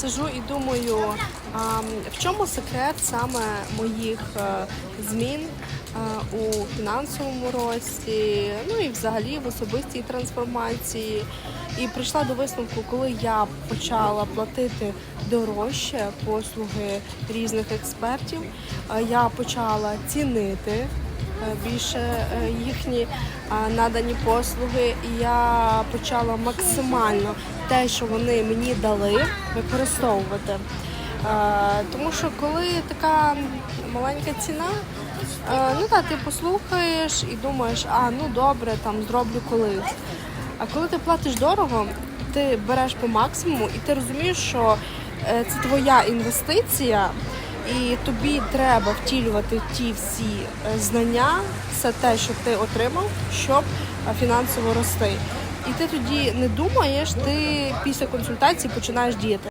сижу і думаю, в чому секрет саме моїх е, змін е, у фінансовому рості, ну і взагалі в особистій трансформації. І прийшла до висновку, коли я почала платити дорожче послуги різних експертів, е, я почала цінити більше е, їхні е, надані послуги, і я почала максимально те, що вони мені дали, використовувати. Е, Тому що коли така маленька ціна, е, ну так, ти послухаєш і думаєш, а ну добре, там зроблю колись. А коли ти платиш дорого, ти береш по максимуму і ти розумієш, що е, це твоя інвестиція, і тобі треба втілювати ті всі е, знання, все те, що ти отримав, щоб е, фінансово рости. І ти тоді не думаєш, ти після консультації починаєш діяти.